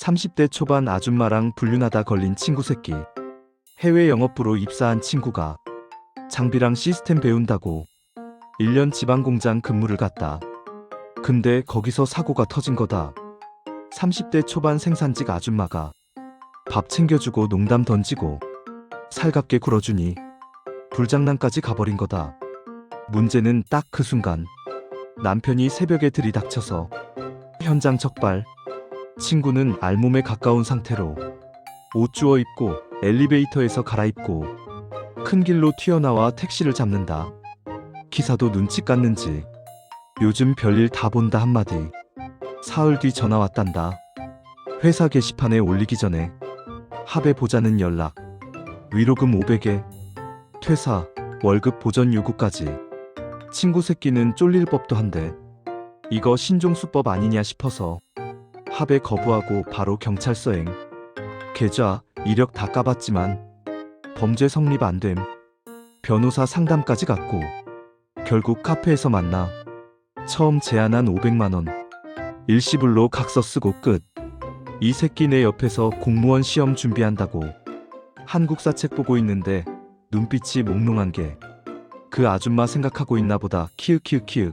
30대 초반 아줌마랑 불륜하다 걸린 친구 새끼. 해외 영업부로 입사한 친구가 장비랑 시스템 배운다고 1년 지방 공장 근무를 갔다. 근데 거기서 사고가 터진 거다. 30대 초반 생산직 아줌마가 밥 챙겨주고 농담 던지고 살갑게 굴어주니 불장난까지 가버린 거다. 문제는 딱 그 순간 남편이 새벽에 들이닥쳐서 현장 적발. 친구는 알몸에 가까운 상태로 옷 주워 입고 엘리베이터에서 갈아입고 큰 길로 튀어나와 택시를 잡는다. 기사도 눈치 깠는지 요즘 별일 다 본다 한마디. 사흘 뒤 전화 왔단다. 회사 게시판에 올리기 전에 합의 보자는 연락. 위로금 500에 퇴사, 월급 보전 요구까지. 친구 새끼는 쫄릴 법도 한데 이거 신종수법 아니냐 싶어서 합의 거부하고 바로 경찰서 행. 계좌, 이력 다 까봤지만 범죄 성립 안 됨. 변호사 상담까지 갔고 결국 카페에서 만나 처음 제안한 500만 원. 일시불로 각서 쓰고 끝. 이 새끼 내 옆에서 공무원 시험 준비한다고 한국사 책 보고 있는데 눈빛이 몽롱한 게 그 아줌마 생각하고 있나 보다 키읔키읔키읔